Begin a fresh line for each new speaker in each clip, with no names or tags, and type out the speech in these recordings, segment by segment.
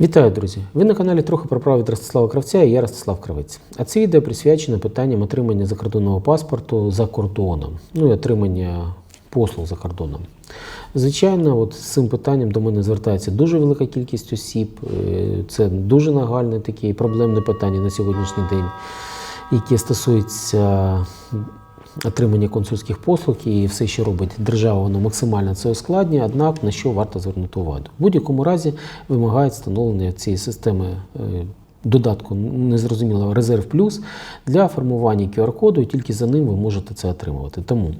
Вітаю, друзі! Ви на каналі трохи про право від Ростислава Кравця і я Ростислав Кравець. А це відео присвячено питанням отримання закордонного паспорту за кордоном, ну і отримання послуг за кордоном. Звичайно, от з цим питанням до мене звертається дуже велика кількість осіб. Е, Це дуже нагальне таке проблемне питання на сьогоднішній день, яке стосується отримання консульських послуг і все, що робить держава, воно максимально це ускладнює. Однак на що варто звернути увагу? В будь-якому разі вимагають встановлення цієї системи. е, Додатку незрозумілого резерв плюс для формування QR-коду, і тільки за ним ви можете це отримувати. Тому,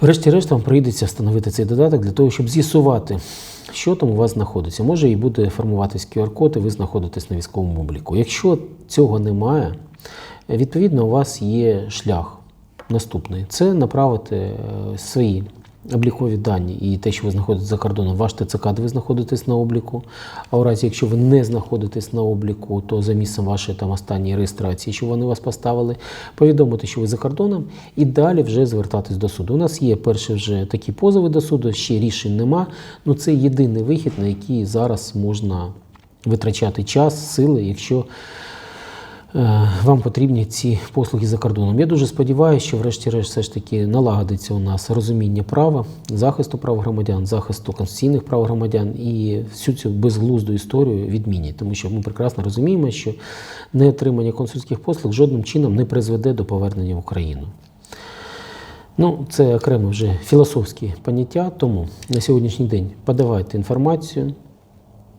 врешті-решт, вам прийдеться встановити цей додаток для того, щоб з'ясувати, що там у вас знаходиться. Може і буде формуватись QR-код, і ви знаходитесь на військовому обліку. Якщо цього немає, відповідно, у вас є шлях наступний: це направити е, свої облікові дані і те, що ви знаходитесь за кордоном, ваш ТЦК, де ви знаходитесь на обліку. А у разі, якщо ви не знаходитесь на обліку, то за місцем вашої там останньої реєстрації, що вони вас поставили, повідомити, що ви за кордоном, і далі вже звертатись до суду. У нас є перші вже такі позови до суду, ще рішень нема. Ну це єдиний вихід, на який зараз можна витрачати час, сили, якщо вам потрібні ці послуги за кордоном. Я дуже сподіваюся, що врешті-решт все ж таки налагодиться у нас розуміння права, захисту прав громадян, захисту конституційних прав громадян і всю цю безглузду історію відмінять, тому що ми прекрасно розуміємо, що неотримання консульських послуг жодним чином не призведе до повернення в Україну. Ну, це окремо вже філософські поняття, тому на сьогоднішній день подавайте інформацію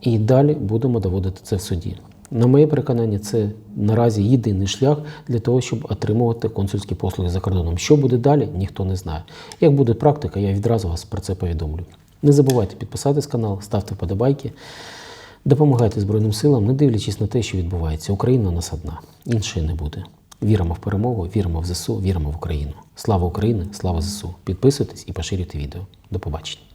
і далі будемо доводити це в суді. На моє переконання, це наразі єдиний шлях для того, щоб отримувати консульські послуги за кордоном. Що буде далі, ніхто не знає. Як буде практика, я відразу вас про це повідомлю. Не забувайте підписатись канал, ставте вподобайки, допомагайте Збройним силам, не дивлячись на те, що відбувається. Україна у нас одна, іншої не буде. Віримо в перемогу, віримо в ЗСУ, віримо в Україну. Слава Україні, слава ЗСУ. Підписуйтесь і поширюйте відео. До побачення.